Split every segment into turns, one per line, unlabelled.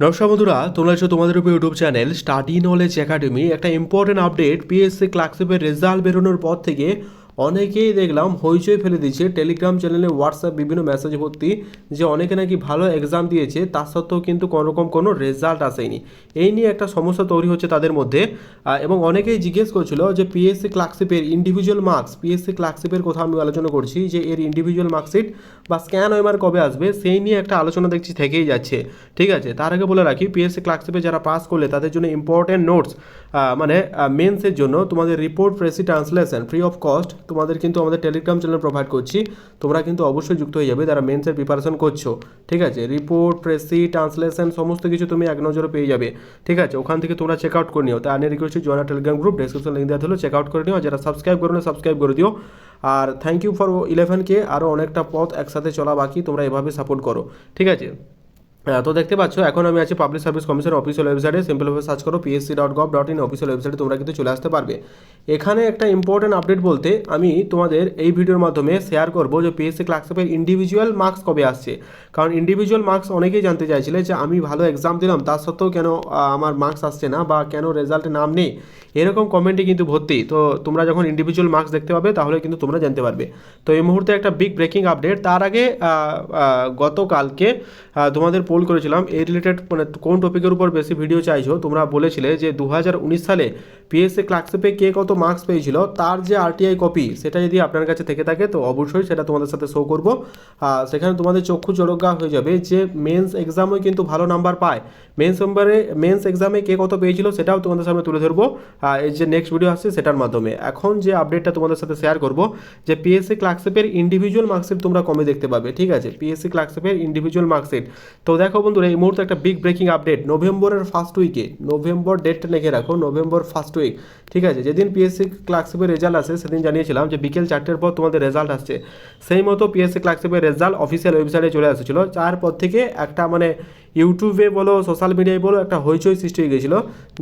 নমস্কার বন্ধুরা, তোমরা হচ্ছে তোমাদের উপর YouTube channel study knowledge academy. একটা ইম্পর্টেন্ট আপডেট পিএসসি ক্লার্কশিপের রেজাল্ট বেরোনোর পর থেকে অনেকেই দেখলাম হইচই ফেলে দিচ্ছে। টেলিগ্রাম চ্যানেলে হোয়াটসঅ্যাপ বিভিন্ন মেসেজ ভর্তি যে অনেকে নাকি ভালো এক্সাম দিয়েছে, তা সত্ত্বেও কিন্তু কোনো রকম কোনো রেজাল্ট আসেনি। এই নিয়ে একটা সমস্যা তৈরি হচ্ছে তাদের মধ্যে। এবং অনেকেই জিজ্ঞেস করছিল যে পিএসসি ক্লার্কশিপের ইন্ডিভিজুয়াল মার্কস পিএসসি ক্লার্কশিপের কথা আমি আলোচনা করছি যে এর ইন্ডিভিজুয়াল মার্কশিট বা স্ক্যান ওয়েমার কবে আসবে, সেই নিয়ে একটা আলোচনা দেখছি থেকেই যাচ্ছে। ঠিক আছে? তার আগে বলে রাখি পিএসসি ক্লার্কশিপে যারা পাস করলে তাদের জন্য ইম্পর্টেন্ট নোটস মানে মেন্সের জন্য তোমাদের report precis translation free of cost তোমাদের কিন্তু আমাদের টেলিগ্রাম চ্যানেল প্রোভাইড করছি। তোমরা কিন্তু অবশ্যই যুক্ত হয়ে যাবে, যারা মেন্সের প্রিপারেশন করছ। ঠিক আছে? রিপোর্ট প্রেসি ট্রান্সলেশন সমস্ত কিছু তুমি এক নজরে পেয়ে যাবে। ঠিক আছে? ওখান থেকে তোমরা চেক আউট করে নিও। তাই আনে request join Telegram group description link দেওয়া হলো চেক আউট করে নিও। যারা সাবস্ক্রাইব করো না সাবস্ক্রাইব করে দিও। আর থ্যাংক ইউ ফর ইলেভেনকে আরও অনেকটা পথ একসাথে চলা বাকি। তোমরা এভাবে সাপোর্ট করো। ঠিক আছে? তো দেখতে পাচ্ছ, এখন আমি আছি পাবলিক সার্ভিস কমিশন অফিসিয়াল ওয়েবসাইটে সিম্পলভাবে সার্চ করো PSC dot gov dot in official ওয়েবসাইটে তোমরা কিন্তু চলে আসতে পারবে। এখানে একটা ইম্পর্টেন্ট আপডেট বলতে আমি তোমাদের এই ভিডিওর মাধ্যমে শেয়ার করব যে পিএসসি ক্লার্কশিপের ইন্ডিভিজুয়াল মার্কস কবে আসছে। কারণ ইন্ডিভিজুয়াল মার্কস অনেকেই জানতে চাইছিলে যে আমি ভালো এক্সাম দিলাম তার সত্ত্বেও কেন আমার মার্কস আসছে না বা কেন রেজাল্টে নাম নেই? এরকম কমেন্টে কিন্তু ভর্তি। তো তোমরা যখন ইন্ডিভিজুয়াল মার্কস দেখতে পাবে, তাহলে কিন্তু তোমরা জানতে পারবে। তো এই মুহূর্তে একটা বিগ ব্রেকিং আপডেট তার আগে গতকালকে তোমাদের পোল করেছিলাম এই রিলেটেড মানে কোন টপিকের উপর বেশি ভিডিও চাইছো, তোমরা বলেছিলে যে দু হাজার উনিশ সালে পিএসসি ক্লার্কশিপে কে কত মার্কস পেয়েছিল, তার যে আরটিআই কপি সেটা যদি আপনার কাছে থেকে থাকে, তো অবশ্যই সেটা তোমাদের সাথে শো করব। সেখানে তোমাদের চক্ষু চড়কা হয়ে যাবে যে মেন্স এক্সামেও কিন্তু ভালো নাম্বার পায়। মেন্স নাম্বারে মেন্স এক্সামে কে কত পেয়েছিল সেটাও তোমাদের সামনে তুলে ধরবো। এই যে নেক্সট ভিডিও আসছে সেটার মাধ্যমে। এখন যে আপডেটটা তোমাদের সাথে শেয়ার করব, যে পিএসসি ক্লার্কশিপের ইন্ডিভিজুয়াল মার্কশিট তোমরা কমে দেখতে পাবে, ঠিক আছে? পিএসসি ক্লার্কশিপের ইন্ডিভিজুয়াল মার্কশিট তো দেখো বন্ধুরা, এই মুহূর্তে একটা বিগ ব্রেকিং আপডেট নভেম্বরের ফার্স্ট উইকে নভেম্বর ডেটটা লিখে রাখো, নভেম্বর ফার্স্ট উইক ঠিক আছে? যেদিন পিএসসি ক্লার্কশিপের রেজাল্ট আসে, সেদিন জানিয়েছিলাম যে বিকেল চারটের পর তোমাদের রেজাল্ট আসছে। সেই মতো পিএসসি ক্লার্কশিপের রেজাল্ট অফিসিয়াল ওয়েবসাইটে চলে এসেছিল তারপর থেকে একটা মানে ইউটিউবে বলো সোশ্যাল মিডিয়ায় বলো, একটা হইচই সৃষ্টি হয়ে গেছিল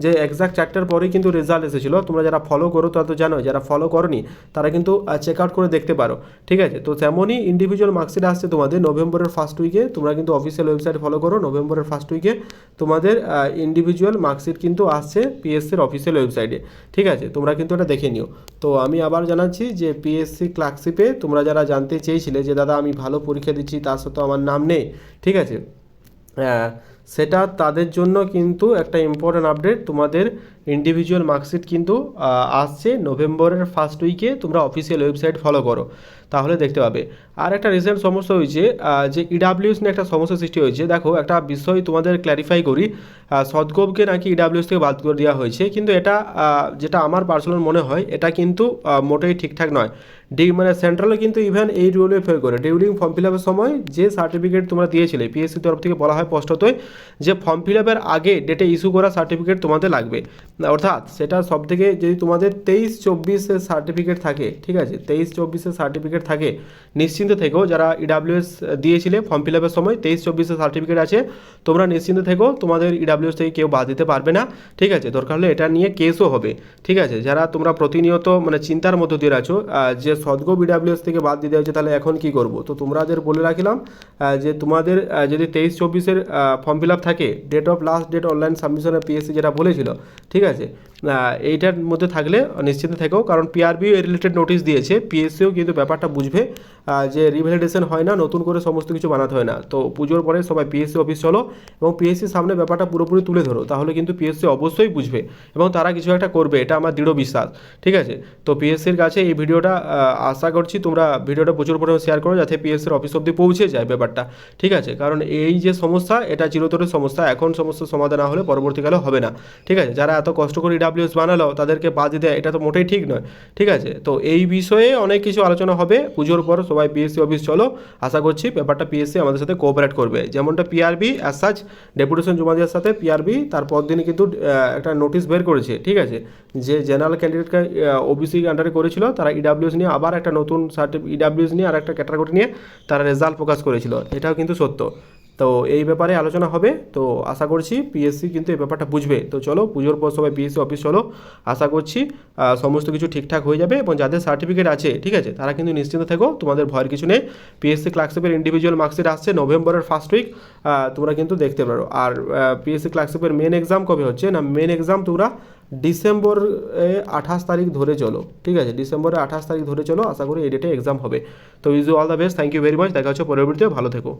যে এক্সাক্ট চারটার পরেই কিন্তু রেজাল্ট এসেছিল। তোমরা যারা ফলো করো তারা তো জানো, যারা ফলো করনি তারা কিন্তু চেক আউট করে দেখতে পারো, ঠিক আছে? তো তেমনই ইন্ডিভিজুয়াল মার্কশিট আসছে তোমাদের নভেম্বরের ফার্স্ট উইকে তোমরা কিন্তু অফিসিয়াল ওয়েবসাইট ফলো করো, নভেম্বরের ফার্স্ট উইকে তোমাদের ইন্ডিভিজুয়াল মার্কশিট কিন্তু আসছে পিএসসির অফিসিয়াল ওয়েবসাইটে ঠিক আছে? তোমরা কিন্তু এটা দেখে নিও। তো আমি আবার জানাচ্ছি যে পিএসসি ক্লার্কশিপে তোমরা যারা জানতে চেয়েছিলে যে, দাদা, আমি ভালো পরীক্ষা দিচ্ছি, তার সত্ত্বেও আমার নাম নেই ঠিক আছে? সেটা তাদের জন্য কিন্তু একটা ইম্পর্ট্যান্ট আপডেট তোমাদের ইন্ডিভিজুয়াল মার্কশিট কিন্তু আসছে নভেম্বরের ফার্স্ট উইকে তোমরা অফিসিয়াল ওয়েবসাইট ফলো করো। তাহলে দেখতে পাবে। আর একটা রিসেন্ট সমস্যা হয়েছে যে ইডাব্লিউএস নিয়ে একটা সমস্যা সৃষ্টি হয়েছে। দেখো, একটা বিষয় তোমাদের ক্ল্যারিফাই করি সদগোপকে নাকি ইডাব্লিউএস থেকে বাদ করে দেওয়া হয়েছে। কিন্তু এটা যেটা আমার পার্সোনাল মনে হয়, এটা কিন্তু মোটেই ঠিকঠাক নয়। ডি মানে সেন্ট্রালে কিন্তু ইভেন এই রুলে ফেল করে। ডিউরিং ফর্ম ফিল আপের সময় যে সার্টিফিকেট তোমরা দিয়েছিলে পিএসসি তরফ থেকে বলা হয় স্পষ্টতই, যে ফর্ম ফিল আপের আগে ডেটে ইস্যু করা সার্টিফিকেট তোমাদের লাগবে। অর্থাৎ সেটা সব থেকে যদি তোমাদের তেইশ চব্বিশের সার্টিফিকেট থাকে, ঠিক আছে? তেইশ চব্বিশের সার্টিফিকেট থাকে। নিশ্চিন্ত থেকেও যারা ইডাব্লিউএস দিয়েছিলে ফর্ম ফিল আপের সময় তেইশ চব্বিশের সার্টিফিকেট আছে, তোমরা নিশ্চিন্ত থেকেও তোমাদের ইডাব্লিউএস থেকে কেউ বাদ দিতে পারবে না, ঠিক আছে? দরকার হলে এটা নিয়ে কেসও হবে, ঠিক আছে? যারা তোমরা প্রতিনিয়ত মানে চিন্তার মধ্য দিয়ে আছো যে সদগো বিডাব্লিউএস থেকে বাদ দিতে হচ্ছে তাহলে এখন কি করব? তো তোমাদের বলে রাখিলাম যে তোমাদের যদি তেইশ, চব্বিশের ফর্ম ফিল আপ থাকে date of last date online সাবমিশনের PSC যেটা বলেছিল, ঠিক আছে? এইটার মধ্যে থাকলে নিশ্চিন্ত থেকেও কারণ পিআরবিও রিলেটেড নোটিশ দিয়েছে পিএসসিও কিন্তু ব্যাপারটা বুঝবে যে রিভ্যালিডেশন হয় না, নতুন করে সমস্ত কিছু বানাতে হয় না। তো পুজোর পরে সবাই পিএসসি অফিস চলো এবং পিএসসির সামনে ব্যাপারটা পুরোপুরি তুলে ধরো, তাহলে কিন্তু পিএসসি অবশ্যই বুঝবে এবং তারা কিছু একটা করবে, এটা আমার দৃঢ় বিশ্বাস, ঠিক আছে? তো পিএসসির কাছে এই ভিডিওটা আশা করছি তোমরা ভিডিওটা প্রচুর পরিমাণে শেয়ার করো যাতে পিএসসির অফিস অব্দি পৌঁছে যায় ব্যাপারটা, ঠিক আছে? কারণ এই যে সমস্যা, এটা চিরতরের সমস্যা, এখন সমস্যার সমাধান না হলে পরবর্তীকালে হবে না, ঠিক আছে? যারা এত কষ্ট করে ডাব্লিউএস বানালো, তাদেরকে বাদ দিতে এটা তো মোটেই ঠিক নয়, ঠিক আছে? তো এই বিষয়ে অনেক কিছু আলোচনা হবে পুজোর পর সবাই পিএসসি অফিস চলো। আশা করছি ব্যাপারটা পিএসসি আমাদের সাথে কোঅপারেট করবে। যেমনটা পিআরবি অ্যাজ সাচ ডেপুটেশন জমা দেওয়ার সাথে পিআরবি তারপর দিনে কিন্তু একটা নোটিশ বের করেছে, ঠিক আছে? যে জেনারেল ক্যান্ডিডেটকে ওবিসি আন্ডারে করেছিল, তারা ইডাব্লিউএস নিয়ে আবার একটা নতুন সার্টিফিক ইডাব্লিউএস নিয়ে আর একটা ক্যাটাগরি নিয়ে তারা রেজাল্ট প্রকাশ করেছিল। এটাও কিন্তু সত্য। তো এই ব্যাপারে আলোচনা হবে। তো আশা করছি পিএসসি কিন্তু এই ব্যাপারটা বুঝবে। তো চলো, পুজোর পর সবাই পিএসসি অফিস চলো। আশা করছি সমস্ত কিছু ঠিকঠাক হয়ে যাবে এবং যাদের সার্টিফিকেট আছে, ঠিক আছে, তারা কিন্তু নিশ্চিন্ত থেকো, তোমাদের ভয়ের কিছু নেই। পিএসসি ক্লার্কশিপের ইন্ডিভিজুয়াল মার্কশিট আসছে নভেম্বরের ফার্স্ট উইক তোমরা কিন্তু দেখতে পারো। আর পিএসসি ক্লার্কশিপের মেন এক্সাম কবে হচ্ছে না মেন এক্সাম তোমরা ডিসেম্বর আঠাশ তারিখ ধরে চলো, ঠিক আছে? ডিসেম্বরে আঠাশ তারিখ ধরে চলো, আশা করি এই ডেটে এক্সাম হবে। তো is all the best thank you very much দেখা হচ্ছে পরবর্তীতে, ভালো থেকো।